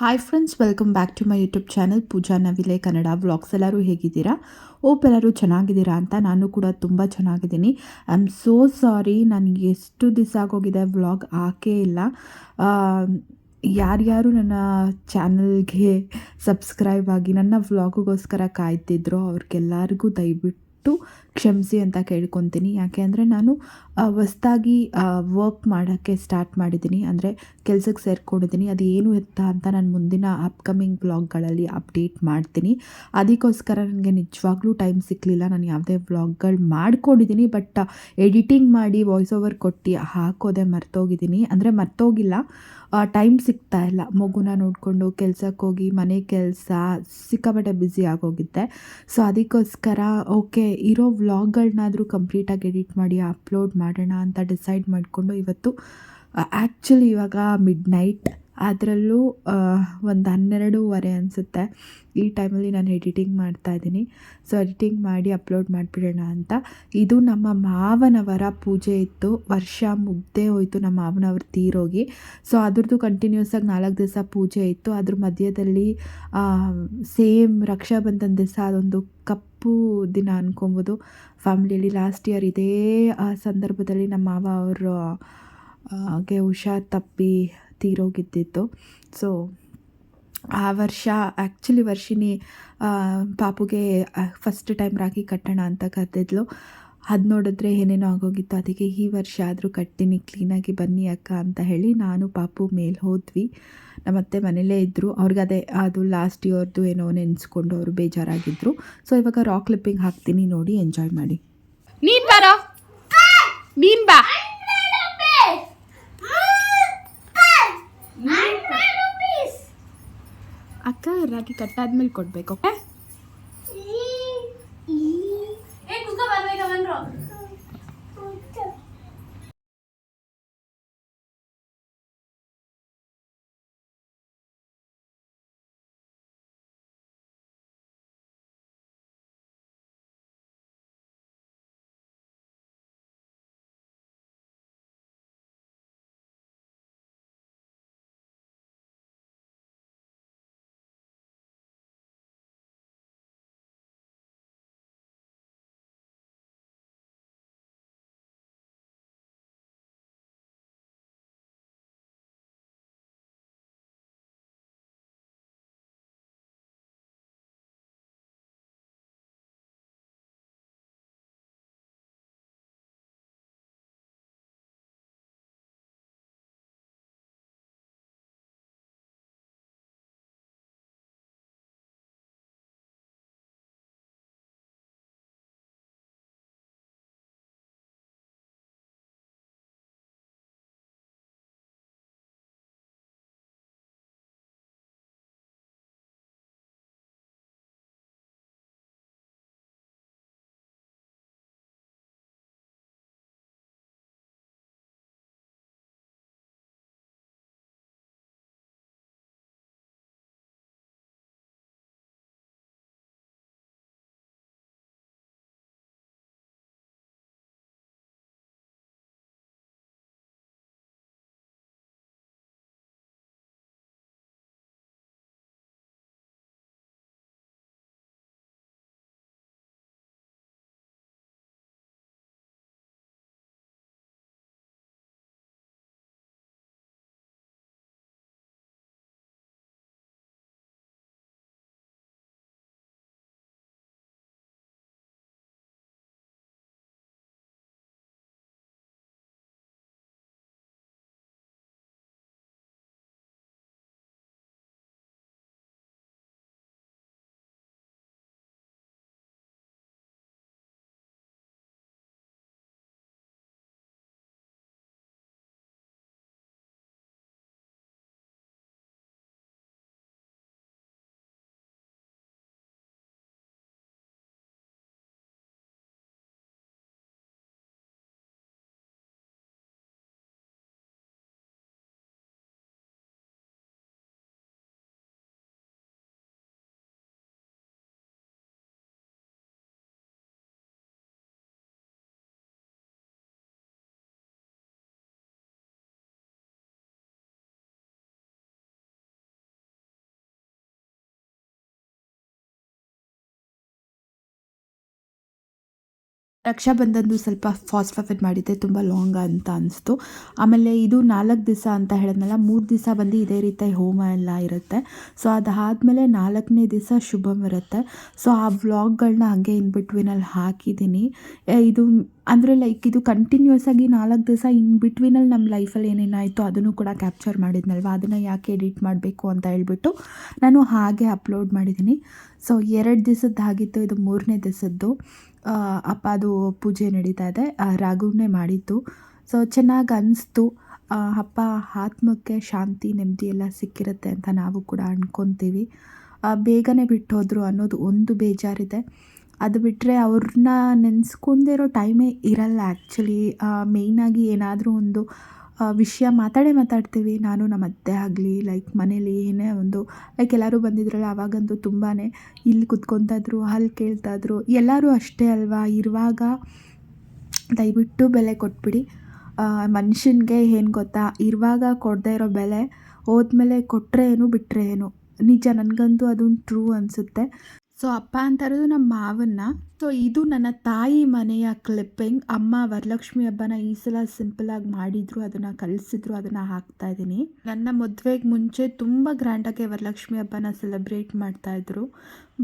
Hi friends welcome back to my YouTube channel Pooja Navile Kannada vlogs ಎಲ್ಲರೂ ಹೇಗಿದ್ದೀರಾ? ಓಪ್ ಎಲ್ಲರೂ ಚೆನ್ನಾಗಿದ್ದೀರಾ ಅಂತ ನಾನು ಕೂಡ ತುಂಬ ಚೆನ್ನಾಗಿದ್ದೀನಿ. ಐ ಆಮ್ ಸೋ ಸಾರಿ ನನಗೆ ಎಷ್ಟು ದಿವಸ ಆಗೋಗಿದೆ ವ್ಲಾಗ್ ಹಾಕೇ ಇಲ್ಲ. ಯಾರ್ಯಾರು ನನ್ನ ಚಾನಲ್ಗೆ ಸಬ್ಸ್ಕ್ರೈಬ್ ಆಗಿ ನನ್ನ ವ್ಲಾಗಿಗೋಸ್ಕರ ಕಾಯ್ತಿದ್ರು ಅವ್ರಿಗೆಲ್ಲರಿಗೂ ದಯವಿಟ್ಟು ಕ್ಷಮಿಸಿ ಅಂತ ಕೇಳ್ಕೊತೀನಿ. ಯಾಕೆ ಅಂದರೆ ನಾನು ಹೊಸ್ದಾಗಿ ವರ್ಕ್ ಮಾಡೋಕ್ಕೆ ಸ್ಟಾರ್ಟ್ ಮಾಡಿದ್ದೀನಿ. ಅಂದರೆ ಕೆಲಸಕ್ಕೆ ಸೇರ್ಕೊಂಡಿದ್ದೀನಿ. ಅದು ಏನು ಎತ್ತ ಅಂತ ನಾನು ಮುಂದಿನ ಅಪ್ಕಮಿಂಗ್ ಬ್ಲಾಗ್ಗಳಲ್ಲಿ ಅಪ್ಡೇಟ್ ಮಾಡ್ತೀನಿ. ಅದಕ್ಕೋಸ್ಕರ ನನಗೆ ನಿಜವಾಗ್ಲೂ ಟೈಮ್ ಸಿಕ್ಕಲಿಲ್ಲ ನಾನು ಯಾವುದೇ ವ್ಲಾಗ್ಗಳು ಮಾಡ್ಕೊಂಡಿದ್ದೀನಿ ಬಟ್ ಎಡಿಟಿಂಗ್ ಮಾಡಿ ವಾಯ್ಸ್ ಓವರ್ ಕೊಟ್ಟು ಹಾಕೋದೆ ಮರ್ತೋಗಿದ್ದೀನಿ ಅಂದರೆ ಮರ್ತೋಗಿಲ್ಲ. ಟೈಮ್ ಸಿಗ್ತಾ ಇಲ್ಲ. ಮಗುನ ನೋಡಿಕೊಂಡು ಕೆಲ್ಸಕ್ಕೆ ಹೋಗಿ ಮನೆ ಕೆಲಸ ಸಿಕ್ಕಾಪಟ್ಟೆ ಬ್ಯುಸಿ ಆಗೋಗಿದ್ದೆ. ಸೊ ಅದಕ್ಕೋಸ್ಕರ ಓಕೆ ಇರೋ ವ್ಲಾಗ್ಗಳನ್ನಾದರೂ ಕಂಪ್ಲೀಟಾಗಿ ಎಡಿಟ್ ಮಾಡಿ ಅಪ್ಲೋಡ್ ಮಾಡೋಣ ಅಂತ ಡಿಸೈಡ್ ಮಾಡಿಕೊಂಡು ಇವತ್ತು ಆ್ಯಕ್ಚುಲಿ ಇವಾಗ ಮಿಡ್ ನೈಟ್ ಅದರಲ್ಲೂ ಒಂದು ಹನ್ನೆರಡೂವರೆ ಅನಿಸುತ್ತೆ. ಈ ಟೈಮಲ್ಲಿ ನಾನು ಎಡಿಟಿಂಗ್ ಮಾಡ್ತಾ ಇದ್ದೀನಿ. ಸೊ ಎಡಿಟಿಂಗ್ ಮಾಡಿ ಅಪ್ಲೋಡ್ ಮಾಡಿಬಿಡೋಣ ಅಂತ. ಇದು ನಮ್ಮ ಮಾವನವರ ಪೂಜೆ ಇತ್ತು. ವರ್ಷ ಮುಗ್ದೇ ಹೋಯಿತು ನಮ್ಮ ಮಾವನವ್ರು ತೀರೋಗಿ. ಸೊ ಅದ್ರದ್ದು ಕಂಟಿನ್ಯೂಸ್ ಆಗಿ ನಾಲ್ಕು ದಿವಸ ಪೂಜೆ ಇತ್ತು. ಅದ್ರ ಮಧ್ಯದಲ್ಲಿ ಸೇಮ್ ರಕ್ಷಾಬಂಧನ ದಿವಸ ಅದೊಂದು ಕಪ್ಪು ದಿನ ಅನ್ಕೊಬೋದು. ಫ್ಯಾಮಿಲಿಯಲ್ಲಿ ಲಾಸ್ಟ್ ಇಯರ್ ಇದೇ ಸಂದರ್ಭದಲ್ಲಿ ನಮ್ಮ ಮಾವ ಅವರು ಗೆ ಹುಷಾರು ತಪ್ಪಿ ತೀರೋಗಿದ್ದಿತ್ತು. ಸೊ ಆ ವರ್ಷ ಆ್ಯಕ್ಚುಲಿ ವರ್ಷಿನಿ ಪಾಪುಗೆ ಫಸ್ಟ್ ಟೈಮ್ ರಾಖಿ ಕಟ್ಟೋಣ ಅಂತ ಕರೆದಿದ್ಲು. ಅದು ನೋಡಿದ್ರೆ ಏನೇನೋ ಆಗೋಗಿತ್ತು, ಅದಕ್ಕೆ ಈ ವರ್ಷ ಆದರೂ ಕಟ್ತೀನಿ ಕ್ಲೀನಾಗಿ ಬನ್ನಿ ಅಕ್ಕ ಅಂತ ಹೇಳಿ ನಾನು ಪಾಪು ಮೇಲೆ ಹೋದ್ವಿ. ನಮ್ಮತ್ತೆ ಮನೇಲೇ ಇದ್ದರು ಅವ್ರಿಗೆ ಅದೇ, ಅದು ಲಾಸ್ಟ್ ಇಯರ್ದು ಏನೋ ನೆನೆಸ್ಕೊಂಡು ಅವರು ಬೇಜಾರಾಗಿದ್ದರು ಸೊ ಇವಾಗ ರಾಕ್ ಕ್ಲಿಪ್ಪಿಂಗ್ ಹಾಕ್ತೀನಿ ನೋಡಿ ಎಂಜಾಯ್ ಮಾಡಿ. ನೀನು ಬರೋ. ನೀನು ಬಾ. ಅಕ್ಕ ರಾಗಿ ಕಟ್ಟಾದ್ಮೇಲೆ ಕೊಡಬೇಕು ಓಕೆ ರಕ್ಷಾಬಂಧನದು ಸ್ವಲ್ಪ ಫಾಸ್ಟ್ ಫಾರ್ವರ್ಡ್ ಮಾಡಿದ್ದೆ ತುಂಬ ಲಾಂಗ್ ಅಂತ ಅನಿಸ್ತು. ಆಮೇಲೆ ಇದು ನಾಲ್ಕು ದಿವಸ ಅಂತ ಹೇಳಿದ್ನಲ್ಲ, ಮೂರು ದಿವಸ ಬಂದು ಇದೇ ರೀತಿ ಹೋಮ ಎಲ್ಲ ಇರುತ್ತೆ. ಸೊ ಅದಾದಮೇಲೆ ನಾಲ್ಕನೇ ದಿವಸ ಶುಭಮ್ ಇರುತ್ತೆ. ಸೊ ಆ ವ್ಲಾಗ್ಗಳನ್ನ ಹಾಗೆ ಇನ್ ಬಿಟ್ವೀನಲ್ಲಿ ಹಾಕಿದ್ದೀನಿ. ಇದು ಅಂದರೆ ಲೈಕ್ ಇದು ಕಂಟಿನ್ಯೂಸ್ ಆಗಿ ನಾಲ್ಕು ದಿವಸ ಇನ್ ಬಿಟ್ವಿನಲ್ಲಿ ನಮ್ಮ ಲೈಫಲ್ಲಿ ಏನೇನಾಯಿತು ಅದನ್ನು ಕೂಡ ಕ್ಯಾಪ್ಚರ್ ಮಾಡಿದ್ನಲ್ವ? ಅದನ್ನು ಯಾಕೆ ಎಡಿಟ್ ಮಾಡಬೇಕು ಅಂತ ಹೇಳ್ಬಿಟ್ಟು ನಾನು ಹಾಗೆ ಅಪ್ಲೋಡ್ ಮಾಡಿದ್ದೀನಿ. ಸೊ ಎರಡು ದಿವಸದ್ದು ಆಗಿತ್ತು, ಇದು ಮೂರನೇ ದಿವಸದ್ದು. ಅಪ್ಪ ಅದು ಪೂಜೆ ನಡೀತಾ ಇದೆ. ಆ, ಮಾಡಿತ್ತು ಸೊ ಚೆನ್ನಾಗಿ ಅನಿಸ್ತು. ಅಪ್ಪ ಆತ್ಮಕ್ಕೆ ಶಾಂತಿ ನೆಮ್ಮದಿ ಎಲ್ಲ ಸಿಕ್ಕಿರುತ್ತೆ ಅಂತ ನಾವು ಕೂಡ ಅಂದ್ಕೊತೀವಿ ಬೇಗನೆ ಬಿಟ್ಟು ಅನ್ನೋದು ಒಂದು ಬೇಜಾರಿದೆ. ಅದು ಬಿಟ್ಟರೆ ಅವ್ರನ್ನ ನೆನೆಸ್ಕೊಂಡೇ ಇರೋ ಟೈಮೇ ಇರಲ್ಲ. ಆ್ಯಕ್ಚುಲಿ ಮೇಯ್ನಾಗಿ ಏನಾದರೂ ಒಂದು ವಿಷಯ ಮಾತಾಡೇ ಮಾತಾಡ್ತೀವಿ. ನಾನು ನಮ್ಮ ಅತ್ತೆ ಆಗಲಿ ಲೈಕ್ ಮನೇಲಿ ಏನೇ ಒಂದು ಲೈಕ್ ಎಲ್ಲರೂ ಬಂದಿದ್ರಲ್ಲ ಆವಾಗಂತೂ ತುಂಬಾ ಇಲ್ಲಿ ಕುತ್ಕೊತಾದ್ರು ಅಲ್ಲಿ ಕೇಳ್ತಾ ಇದ್ರು. ಎಲ್ಲರೂ ಅಷ್ಟೇ ಅಲ್ವಾ? ಇರುವಾಗ ದಯವಿಟ್ಟು ಬೆಲೆ ಕೊಟ್ಬಿಡಿ. ಮನುಷ್ಯನಿಗೆ ಏನು ಗೊತ್ತಾ? ಇರುವಾಗ ಕೊಡದೇ ಇರೋ ಬೆಲೆ ಹೋದ್ಮೇಲೆ ಕೊಟ್ಟರೆ ಏನು ಬಿಟ್ಟರೆ ಏನು? ನಿಜ, ನನಗಂತೂ ಅದೊಂದು ಟ್ರೂ ಅನಿಸುತ್ತೆ. ಸೊ ಅಪ್ಪ ಅಂತ ನಮ್ಮ ಮಾವನ್ನ. ಸೊ ಇದು ನನ್ನ ತಾಯಿ ಮನೆಯ ಕ್ಲಿಪ್ಪಿಂಗ್ ಅಮ್ಮ ವರಲಕ್ಷ್ಮಿ ಹಬ್ಬನ ಈ ಸಲ ಸಿಂಪಲಾಗಿ ಮಾಡಿದ್ರು, ಅದನ್ನು ಕಲಿಸಿದ್ರು, ಅದನ್ನು ಹಾಕ್ತಾ ಇದ್ದೀನಿ ನನ್ನ ಮದುವೆಗೆ ಮುಂಚೆ ತುಂಬ ಗ್ರ್ಯಾಂಡಾಗಿ ವರಲಕ್ಷ್ಮಿ ಹಬ್ಬನ ಸೆಲೆಬ್ರೇಟ್ ಮಾಡ್ತಾ ಇದ್ರು.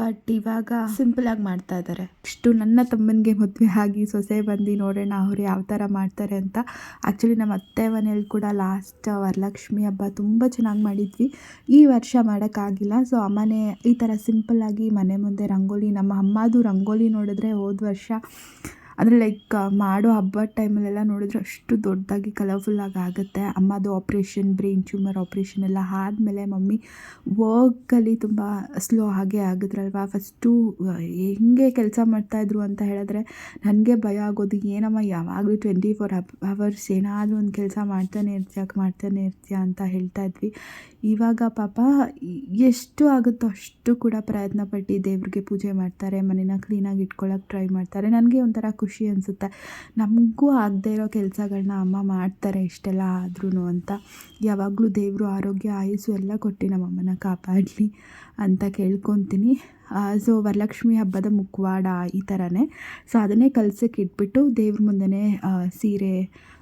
ಬಟ್ ಇವಾಗ ಸಿಂಪಲಾಗಿ ಮಾಡ್ತಾ ಇದ್ದಾರೆ ಇಷ್ಟು ನನ್ನ ತಮ್ಮನಿಗೆ ಮದುವೆ ಆಗಿ ಸೊಸೆ ಬಂದು ನೋಡೋಣ, ಅವ್ರು ಯಾವ ಥರ ಮಾಡ್ತಾರೆ ಅಂತ. ಆ್ಯಕ್ಚುಲಿ ನಮ್ಮ ಅತ್ತೆ ಮನೇಲಿ ಕೂಡ ಲಾಸ್ಟ್ ವರಲಕ್ಷ್ಮಿ ಹಬ್ಬ ತುಂಬ ಚೆನ್ನಾಗಿ ಮಾಡಿದ್ವಿ. ಈ ವರ್ಷ ಮಾಡೋಕ್ಕಾಗಿಲ್ಲ ಸೊ ಅಮ್ಮನೆ ಈ ಥರ ಸಿಂಪಲ್ಲಾಗಿ ಮನೆ ಮುಂದೆ ರಂಗೋಲಿ, ನಮ್ಮ ಅಮ್ಮದು ರಂಗೋಲಿ ನೋಡಿದ್ರೆ ಹೋದ ವರ್ಷ ಅಂದರೆ ಲೈಕ್ ಮಾಡೋ ಹಬ್ಬದ ಟೈಮಲ್ಲೆಲ್ಲ ನೋಡಿದ್ರೆ ಅಷ್ಟು ದೊಡ್ಡದಾಗಿ ಕಲರ್ಫುಲ್ಲಾಗಿ ಆಗುತ್ತೆ. ಅಮ್ಮದು ಆಪ್ರೇಷನ್ ಬ್ರೈನ್ ಟ್ಯೂಮರ್ ಆಪ್ರೇಷನ್ ಎಲ್ಲ ಆದಮೇಲೆ ಮಮ್ಮಿ ವರ್ಕಲ್ಲಿ ತುಂಬ ಸ್ಲೋ ಹಾಗೆ ಆಗಿದ್ರಲ್ವ? ಫಸ್ಟು ಹೆಂಗೆ ಕೆಲಸ ಮಾಡ್ತಾಯಿದ್ರು ಅಂತ ಹೇಳಿದ್ರೆ ನನಗೆ ಭಯ ಆಗೋದು, ಏನಮ್ಮ ಯಾವಾಗಲೂ ಟ್ವೆಂಟಿ ಫೋರ್ ಅವರ್ಸ್ ಏನಾದರೂ ಒಂದು ಕೆಲಸ ಮಾಡ್ತಾನೆ ಇರ್ತೀಯ ಮಾಡ್ತಾನೆ ಇರ್ತೀಯ ಅಂತ ಹೇಳ್ತಾ ಇದ್ವಿ. ಇವಾಗ ಪಾಪ ಎಷ್ಟು ಆಗುತ್ತೋ ಅಷ್ಟು ಕೂಡ ಪ್ರಯತ್ನ ಪಟ್ಟು ದೇವ್ರಿಗೆ ಪೂಜೆ ಮಾಡ್ತಾರೆ, ಮನೇನ ಕ್ಲೀನಾಗಿ ಇಟ್ಕೊಳ್ಳೋಕೆ ಟ್ರೈ ಮಾಡ್ತಾರೆ. ನನಗೆ ಒಂಥರ ಖುಷಿ ಅನಿಸುತ್ತೆ. ನಮಗೂ ಆಗದೆ ಇರೋ ಕೆಲಸಗಳನ್ನ ಅಮ್ಮ ಮಾಡ್ತಾರೆ ಇಷ್ಟೆಲ್ಲ ಆದ್ರೂ ಅಂತ. ಯಾವಾಗಲೂ ದೇವರು ಆರೋಗ್ಯ, ಆಯುಸ್ಸು ಎಲ್ಲ ಕೊಟ್ಟು ನಮ್ಮಮ್ಮನ ಕಾಪಾಡಲಿ ಅಂತ ಕೇಳ್ಕೊತೀನಿ. ಸೊ ವರಲಕ್ಷ್ಮಿ ಹಬ್ಬದ ಮುಖವಾಡ ಈ ಥರನೇ ಸೊ ಅದನ್ನೇ ಕಲ್ಸಕ್ಕೆ ಇಟ್ಬಿಟ್ಟು ದೇವ್ರ ಮುಂದೆನೇ ಸೀರೆ,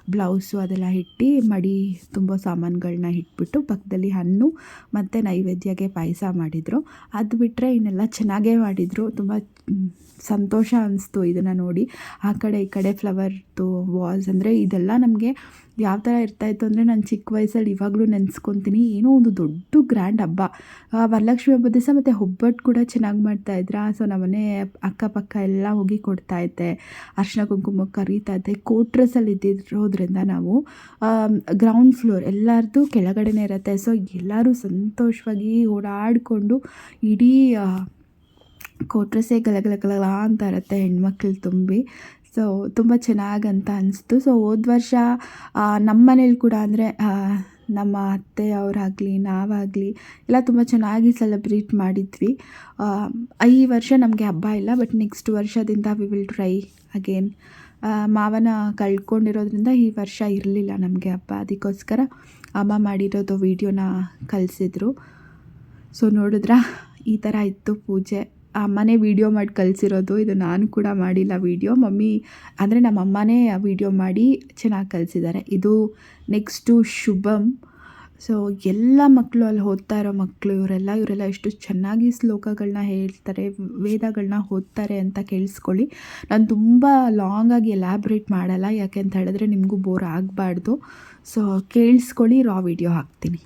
ಬ್ಲೌಸು ಅದೆಲ್ಲ ಇಟ್ಟು ಮಡಿ ತುಂಬ ಸಾಮಾನುಗಳನ್ನ ಇಟ್ಬಿಟ್ಟು ಪಕ್ಕದಲ್ಲಿ ಹಣ್ಣು ಮತ್ತು ನೈವೇದ್ಯಕ್ಕೆ ಪಾಯಸ ಮಾಡಿದರು. ಅದು ಬಿಟ್ಟರೆ ಇನ್ನೆಲ್ಲ ಚೆನ್ನಾಗೇ ಮಾಡಿದರು. ತುಂಬ ಸಂತೋಷ ಅನಿಸ್ತು ಇದನ್ನು ನೋಡಿ. ಆ ಕಡೆ ಈ ಕಡೆ ಫ್ಲವರ್ದು ವಾಲ್ಸ್ ಅಂದರೆ ಇದೆಲ್ಲ ನಮಗೆ ಯಾವ ಥರ ಇರ್ತಾಯಿತ್ತು ಅಂದರೆ ನಾನು ಚಿಕ್ಕ ವಯಸ್ಸಲ್ಲಿ ಇವಾಗಲೂ ನೆನೆಸ್ಕೊತೀನಿ. ಏನೋ ಒಂದು ದೊಡ್ಡ ಗ್ರ್ಯಾಂಡ್ ಹಬ್ಬ. ವರಲಕ್ಷ್ಮಿ ಹಬ್ಬದ ದಿವಸ ಮತ್ತು ಒಬ್ಬಟ್ಟು ಕೂಡ ಚೆನ್ನಾಗಿ ಮಾಡ್ತಾಯಿದ್ರ ಸೊ ನಮ್ಮನೆ ಅಕ್ಕಪಕ್ಕ ಎಲ್ಲ ಹೋಗಿ ಕೊಡ್ತಾ ಇದ್ದೆ. ಅರ್ಶಿನ ಕುಂಕುಮ ಕರೀತಾ ಇದ್ದೆ. ಕೋಟ್ರಸಲ್ಲಿ ಇದ್ದಿರೋದ್ರಿಂದ ನಾವು ಗ್ರೌಂಡ್ ಫ್ಲೋರ್ ಎಲ್ಲರದ್ದು ಕೆಳಗಡೆನೇ ಇರುತ್ತೆ. ಸೊ ಎಲ್ಲರೂ ಸಂತೋಷವಾಗಿ ಓಡಾಡಿಕೊಂಡು ಇಡೀ ಕೋಟ್ರಸೇ ಗಲಗಲ ಗಲಗಲ ಅಂತ ಇರುತ್ತೆ ಹೆಣ್ಮಕ್ಳು ತುಂಬಿ. ಸೊ ತುಂಬ ಚೆನ್ನಾಗಂತ ಅನಿಸ್ತು ಸೊ ಹೋದ ವರ್ಷ ನಮ್ಮ ಮನೇಲಿ ಕೂಡ ಅಂದರೆ ನಮ್ಮ ಅತ್ತೆಯವರಾಗಲಿ ನಾವಾಗಲಿ ಎಲ್ಲ ತುಂಬ ಚೆನ್ನಾಗಿ ಸೆಲೆಬ್ರೇಟ್ ಮಾಡಿದ್ವಿ. ಈ ವರ್ಷ ನಮಗೆ ಹಬ್ಬ ಇಲ್ಲ ಬಟ್ ನೆಕ್ಸ್ಟ್ ವರ್ಷದಿಂದ ವಿ ವಿಲ್ ಟ್ರೈ ಅಗೇನ್ ಮಾವನ ಕಳ್ಕೊಂಡಿರೋದ್ರಿಂದ ಈ ವರ್ಷ ಇರಲಿಲ್ಲ ನಮಗೆ ಹಬ್ಬ. ಅದಕ್ಕೋಸ್ಕರ ಅಮ್ಮ ಮಾಡಿರೋದು ವೀಡಿಯೋನ ಕಳಿಸಿದ್ರು ಸೊ ನೋಡಿದ್ರಾ? ಈ ಥರ ಇತ್ತು ಪೂಜೆ. ಅಮ್ಮನೇ ವೀಡಿಯೋ ಮಾಡಿ ಕಲಿಸಿರೋದು. ಇದು ನಾನು ಕೂಡ ಮಾಡಿಲ್ಲ ವೀಡಿಯೋ ಮಮ್ಮಿ, ಅಂದರೆ ನಮ್ಮ ಅಮ್ಮನೇ ವೀಡಿಯೋ ಮಾಡಿ ಚೆನ್ನಾಗಿ ಕಲಿಸಿದ್ದಾರೆ. ಇದು ನೆಕ್ಸ್ಟು ಶುಭಮ್ ಸೊ ಎಲ್ಲ ಮಕ್ಕಳು ಅಲ್ಲಿ ಓದ್ತಾ ಇರೋ ಮಕ್ಕಳು ಇವರೆಲ್ಲ ಇವರೆಲ್ಲ ಎಷ್ಟು ಚೆನ್ನಾಗಿ ಶ್ಲೋಕಗಳನ್ನ ಹೇಳ್ತಾರೆ ವೇದಗಳನ್ನ ಓದ್ತಾರೆ ಅಂತ ಕೇಳಿಸ್ಕೊಳ್ಳಿ. ನಾನು ತುಂಬ ಲಾಂಗಾಗಿ ಎಲಾಬ್ರೇಟ್ ಮಾಡಲ್ಲ, ಯಾಕೆ ಅಂತ ಹೇಳಿದ್ರೆ ನಿಮಗೂ ಬೋರ್ ಆಗಬಾರ್ದು. ಸೊ ಕೇಳಿಸ್ಕೊಳ್ಳಿ ರಾ ವಿಡಿಯೋ ಹಾಕ್ತೀನಿ.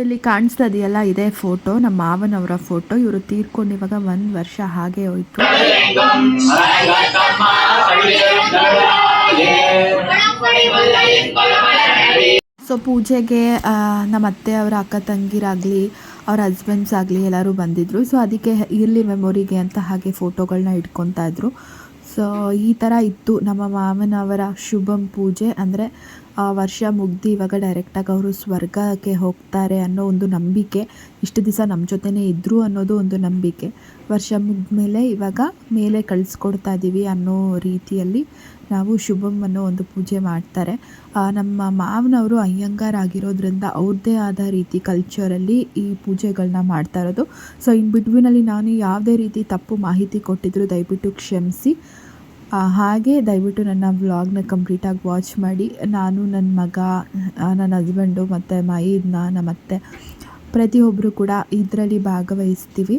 ಇಲ್ಲಿ ಕಾಣಿಸ್ತಾ ಇದೆಯಲ್ಲ, ಇದೇ ಫೋಟೋ, ನಮ್ಮ ಮಾವನವರ ಫೋಟೋ. ಇವರು ತೀರ್ಕೊಂಡು ಇವಾಗ ಒಂದ್ ವರ್ಷ ಹಾಗೆ ಹೋಯ್ತು. ಸೊ ಪೂಜೆಗೆ ನಮ್ಮ ಅತ್ತೆ ಅವರ ಅಕ್ಕ ತಂಗಿರಾಗಲಿ, ಅವ್ರ ಹಸ್ಬೆಂಡ್ಸ್ ಆಗಲಿ ಎಲ್ಲರೂ ಬಂದಿದ್ದರು ಸೊ ಅದಕ್ಕೆ ಇರಲಿ ಮೆಮೊರಿಗೆ ಅಂತ ಹಾಗೆ ಫೋಟೋಗಳನ್ನ ಇಟ್ಕೊತಾ ಇದ್ರು. ಸೊ ಈ ಥರ ಇತ್ತು ನಮ್ಮ ಮಾವನವರ ಶುಭಂ ಪೂಜೆ. ಅಂದರೆ ವರ್ಷ ಮುಗ್ದು ಇವಾಗ ಡೈರೆಕ್ಟಾಗಿ ಅವರು ಸ್ವರ್ಗಕ್ಕೆ ಹೋಗ್ತಾರೆ ಅನ್ನೋ ಒಂದು ನಂಬಿಕೆ ಇಷ್ಟು ದಿವಸ ನಮ್ಮ ಜೊತೆನೇ ಇದ್ದರು ಅನ್ನೋದು ಒಂದು ನಂಬಿಕೆ. ವರ್ಷ ಮುಗಿದ್ಮೇಲೆ ಇವಾಗ ಮೇಲೆ ಕಳಿಸ್ಕೊಡ್ತಾ ಇದ್ದೀವಿ ಅನ್ನೋ ರೀತಿಯಲ್ಲಿ ನಾವು ಶುಭಂ ಅನ್ನೋ ಒಂದು ಪೂಜೆ ಮಾಡ್ತಾರೆ. ನಮ್ಮ ಮಾವನವರು ಅಯ್ಯಂಗಾರ್ ಆಗಿರೋದ್ರಿಂದ ಅವ್ರದ್ದೇ ಆದ ರೀತಿ ಕಲ್ಚರಲ್ಲಿ ಈ ಪೂಜೆಗಳನ್ನ ಮಾಡ್ತಾ ಇರೋದು. ಸೊ ಇನ್ ಬಿಟ್ವೀನಲ್ಲಿ ನಾನು ಯಾವುದೇ ರೀತಿ ತಪ್ಪು ಮಾಹಿತಿ ಕೊಟ್ಟಿದ್ರು ದಯವಿಟ್ಟು ಕ್ಷಮಿಸಿ. ಹಾಗೆ ದಯವಿಟ್ಟು ನನ್ನ ವ್ಲಾಗ್ನ ಕಂಪ್ಲೀಟಾಗಿ ವಾಚ್ ಮಾಡಿ. ನಾನು ನನ್ನ ಮಗ ನನ್ನ ಹಸ್ಬೆಂಡು ಮತ್ತು ಮೈದ್ನ ನಮ್ಮ ಅತ್ತೆ ಪ್ರತಿಯೊಬ್ಬರು ಕೂಡ ಇದರಲ್ಲಿ ಭಾಗವಹಿಸ್ತೀವಿ.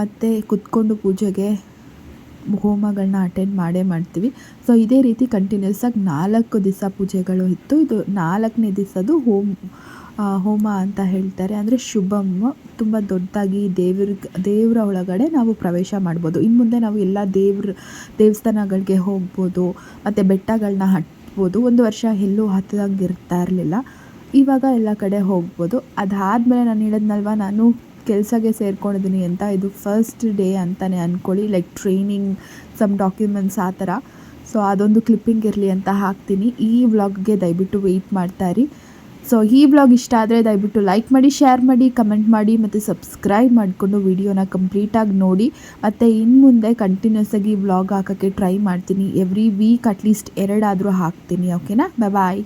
ಮತ್ತು ಕುತ್ಕೊಂಡು ಪೂಜೆಗೆ ಹೋಮಗಳನ್ನ ಅಟೆಂಡ್ ಮಾಡೇ ಮಾಡ್ತೀವಿ. ಸೊ ಇದೇ ರೀತಿ ಕಂಟಿನ್ಯೂಸ್ ಆಗಿ ನಾಲ್ಕು ದಿವಸ ಪೂಜೆಗಳು ಇತ್ತು. ಇದು ನಾಲ್ಕನೇ ದಿವಸದು ಹೋಮ್ ಹೋಮ ಅಂತ ಹೇಳ್ತಾರೆ. ಅಂದರೆ ಶುಭಮ್ ತುಂಬ ದೊಡ್ಡದಾಗಿ ದೇವ್ರ, ದೇವರ ಒಳಗಡೆ ನಾವು ಪ್ರವೇಶ ಮಾಡ್ಬೋದು. ಇನ್ನು ಮುಂದೆ ನಾವು ಎಲ್ಲ ದೇವ್ರ, ದೇವಸ್ಥಾನಗಳಿಗೆ ಹೋಗ್ಬೋದು, ಮತ್ತು ಬೆಟ್ಟಗಳನ್ನ ಹತ್ಬೋದು ಒಂದು ವರ್ಷ ಎಲ್ಲೂ ಹತ್ತದಂಗೆ ಇರ್ತಾ ಇರಲಿಲ್ಲ ಇವಾಗ ಎಲ್ಲ ಕಡೆ ಹೋಗ್ಬೋದು. ಅದಾದಮೇಲೆ ನಾನು ಹೇಳಿದ್ನಲ್ವ, ನಾನು ಕೆಲಸಕ್ಕೆ ಸೇರ್ಕೊಂಡಿದ್ದೀನಿ ಅಂತ. ಇದು ಫಸ್ಟ್ ಡೇ ಅಂತಲೇ ಅಂದ್ಕೊಳ್ಳಿ ಲೈಕ್ ಟ್ರೈನಿಂಗ್ ಸಮ್ ಡಾಕ್ಯುಮೆಂಟ್ಸ್ ಆ ಥರ. ಸೊ ಅದೊಂದು ಕ್ಲಿಪ್ಪಿಂಗ್ ಇರಲಿ ಅಂತ ಹಾಕ್ತೀನಿ. ಈ ವ್ಲಾಗ್ಗೆ ದಯವಿಟ್ಟು ವೆಯ್ಟ್ ಮಾಡ್ತಾಯಿರಿ ಸೊ ಈ ವ್ಲಾಗ್ ಇಷ್ಟ ಆದರೆ ದಯವಿಟ್ಟು ಲೈಕ್ ಮಾಡಿ ಶೇರ್ ಮಾಡಿ ಕಮೆಂಟ್ ಮಾಡಿ ಮತ್ತು ಸಬ್ಸ್ಕ್ರೈಬ್ ಮಾಡಿಕೊಂಡು ವಿಡಿಯೋನ ಕಂಪ್ಲೀಟಾಗಿ ನೋಡಿ. ಮತ್ತು ಇನ್ನು ಮುಂದೆ ಕಂಟಿನ್ಯೂಸ್ ಆಗಿ ವ್ಲಾಗ್ ಹಾಕೋಕ್ಕೆ ಟ್ರೈ ಮಾಡ್ತೀನಿ. ಎವ್ರಿ ವೀಕ್ ಅಟ್ಲೀಸ್ಟ್ ಎರಡಾದರೂ ಹಾಕ್ತೀನಿ ಓಕೆನಾ ಬಾಯ್